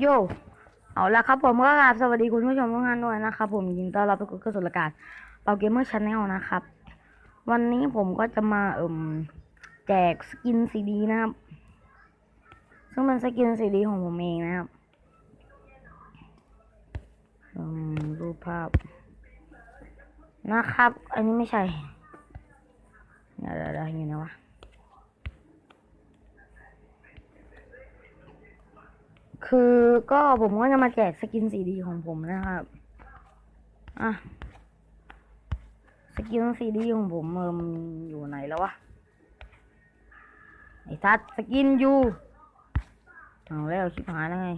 โย เอาละครับผมก็กราบสวัสดีคุณผู้ชมทุกท่านด้วยนะครับผมยินดีต้อนรับเข้าสู่ราการเปาเกมเมอร์ชาแนลนะครับ วันนี้ผมก็จะมาเอิ่มแจกสกินซีดีนะครับ ซึ่งเป็นสกินซีดีของผมเองนะครับรูปภาพนะครับ อันนี้ไม่ใช่เดี๋ยวเดี๋ยวเดี๋ยวอยู่ไหนวะ คือก็ผมก็จะมาแจกสกินสีดีของผมนะครับ อะ สกินสีดีของผมเอิมอยู่ไหนแล้ววะ ไอ้ทัดสกินอยู่เอาแล้วชิบหายแล้วไง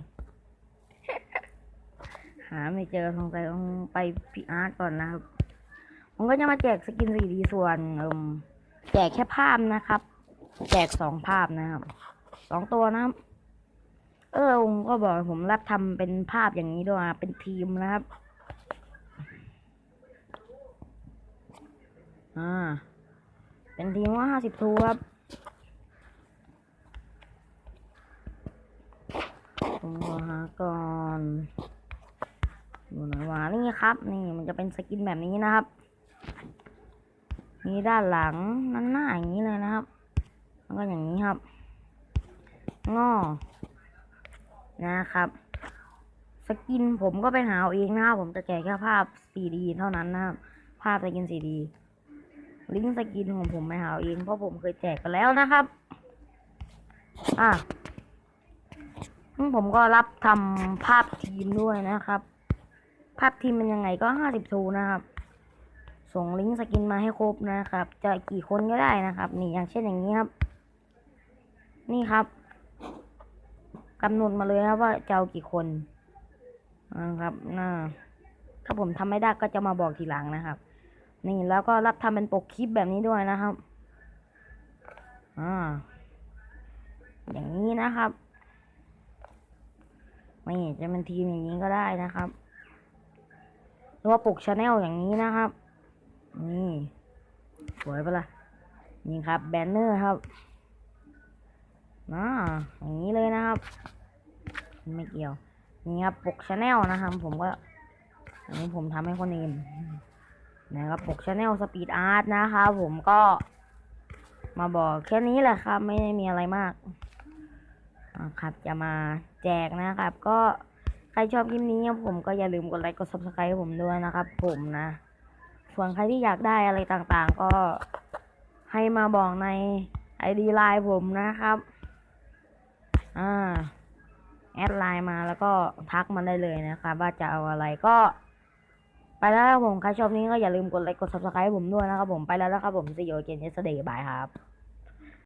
หาไม่เจอสงสัยต้องไปพีอาร์ตก่อนนะครับ ผมก็จะมาแจกสกินสีดีส่วนเอิมแจกแค่ภาพนะครับ แจกสองภาพนะครับ สองตัวนะครับ เออผมก็บอกผมรับทำเป็นภาพอย่างนี้ด้วยนะเป็นทีมนะครับ อ่า เป็นทีมว่าห้าสิบทูครับ ผมขอหาก่อนดูหน่อยวะนี่ครับ นี่มันจะเป็นสกินแบบนี้นะครับนี่ด้านหลังนั่นหน้าอย่างนี้เลยนะครับ แล้วก็อย่างนี้ครับงอ นะครับ สกินผมก็ไปหาเอาเองนะครับผมจะแจกแค่ภาพซีดีเท่านั้นนะครับ ภาพสกินซีดีลิงก์สกินของผมไปหาเอาเองเพราะผมเคยแจกไปแล้วนะครับ อะซึ่งผมก็รับทำภาพทีมด้วยนะครับ ภาพทีมเป็นยังไงก็ห้าสิบทูนะครับ ส่งลิงก์สกินมาให้ครบนะครับ จะกี่คนก็ได้นะครับ นี่อย่างเช่นอย่างนี้ครับ นี่ครับ กำหนดมาเลยครับว่าจะเอากี่คนนะครับน่าถ้าผมทำไม่ได้ก็จะมาบอกทีหลังนะครับ นี่แล้วก็รับทำเป็นปกคลิปแบบนี้ด้วยนะครับ อ่า อย่างนี้นะครับนี่จะเป็นทีมอย่างนี้ก็ได้นะครับหรือว่าปกชาแนลอย่างนี้นะครับ นี่สวยปะล่ะนี่ครับ แบนเนอร์ครับอ่าอย่างนี้เลยนะครับ ไม่เกี่ยว นี่ครับปกชาแนลนะครับ ผมก็อันนี้ผมทำให้คนอื่นนะครับปกชาแนลสปีดอาร์ตนะครับผมก็มาบอกแค่นี้แหละครับ ไม่ได้มีอะไรมากครับจะมาแจกนะครับ ก็ใครชอบคลิปนี้ผมก็อย่าลืมกดไลค์กด subscribe ผมด้วยนะครับ ผมนะ ส่วนใครที่อยากได้อะไรต่างๆ ก็ให้มาบอกใน ID ไลน์ผมนะครับ อ่า แอดไลน์มาแล้วก็ทักมาได้เลยนะครับว่าจะเอาอะไรก็ ไปแล้วครับผมใครชอบนี้ก็อย่าลืมกดไลค์กด subscribe ผมด้วยนะครับผมไปแล้วนะครับผม see you again yesterday bye ครับ